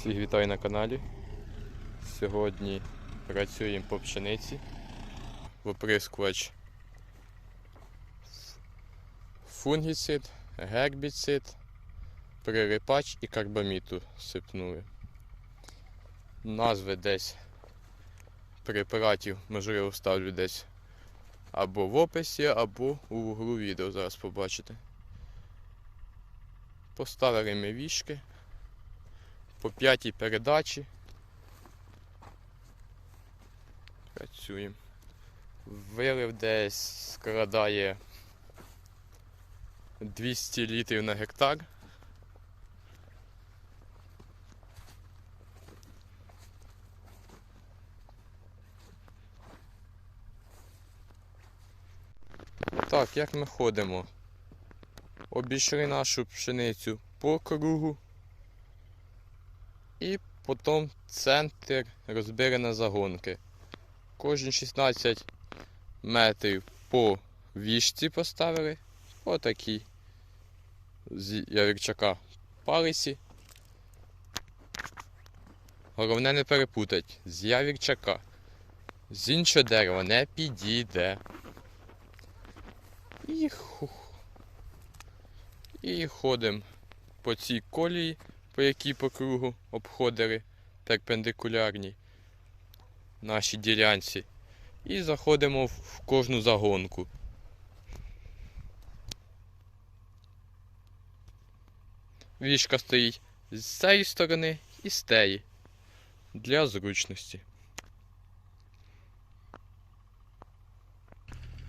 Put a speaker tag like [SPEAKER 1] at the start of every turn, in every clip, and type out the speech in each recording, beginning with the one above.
[SPEAKER 1] Всіх вітаю на каналі. Сьогодні працюємо по пшениці. Виприскувач фунгіцид, гербіцид, пририпач і карбаміту сипнули. Назви десь препаратів, можливо, вставлю десь або в описі, або у углу відео зараз побачите. Поставили ми вішки по п'ятій передачі. Працюємо. Вилив десь складає 200 літрів на гектар. Так, як ми ходимо? Обійшли нашу пшеницю по кругу. І потім центр розбили на загонки. Кожні 16 метрів по вішці поставили. Отакій з явірчака палиці. Головне не перепутать з явірчака. З іншого дерева не підійде. І. І ходимо по цій колії по якій по кругу обходили перпендикулярній нашій ділянці. І заходимо в кожну загонку. Вішка стоїть з цієї сторони і з теї. Для зручності.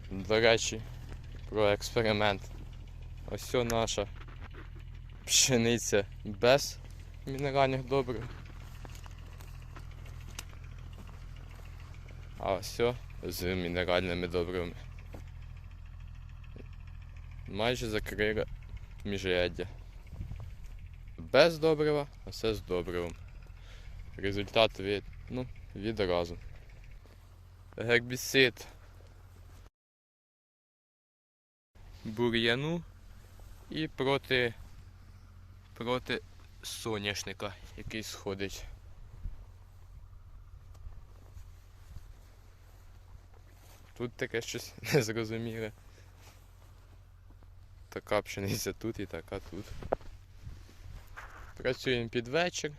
[SPEAKER 1] До речі, про експеримент. Ось наша пшениця без мінеральних добрив. А все з мінеральними добривами. Майже закрили міжряддя. Без добрива, а все з добривом. Результат від, ну, відразу. Гербіцид бур'яну і проти проти соняшника, який сходить. Тут таке щось незрозуміле. Така пшениця тут і така тут. Працюємо під вечір.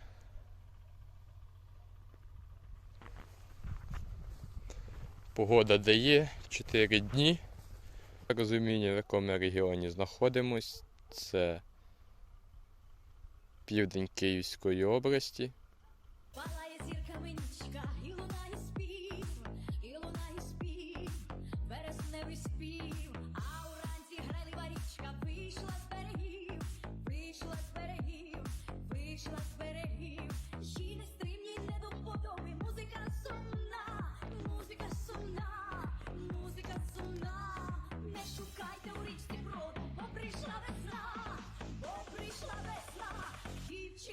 [SPEAKER 1] Погода дає 4 дні. Розуміння, в якому регіоні знаходимось, це південь Київської області.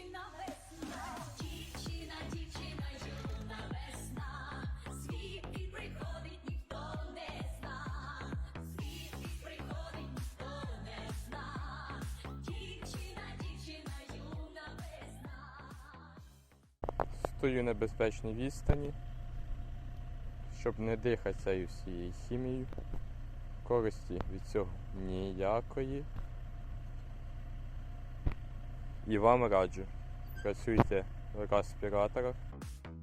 [SPEAKER 2] Дівчина весна, дівчина, дівчина, юна весна, звідки приходить ніхто не зна, звідки приходить ніхто не зна, дівчина, дівчина, юна весна.
[SPEAKER 1] Стою на безпечній відстані, щоб не дихати цією всією хімією. Користі від цього ніякої. І вам раджу. Працюйте в респіраторах.
[SPEAKER 2] Небі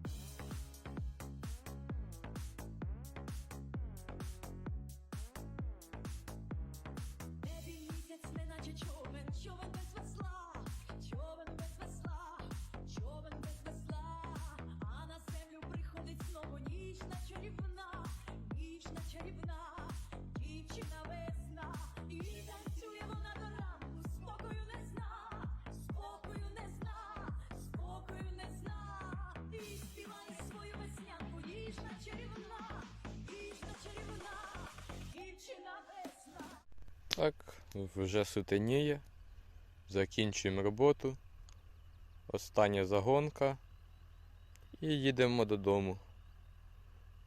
[SPEAKER 1] Так, вже сутеніє. Закінчуємо роботу. Остання загонка. І їдемо додому.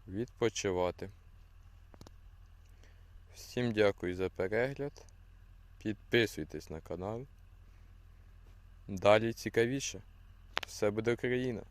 [SPEAKER 1] Відпочивати. Всім дякую за перегляд. Підписуйтесь на канал. Далі цікавіше. Все буде Україна.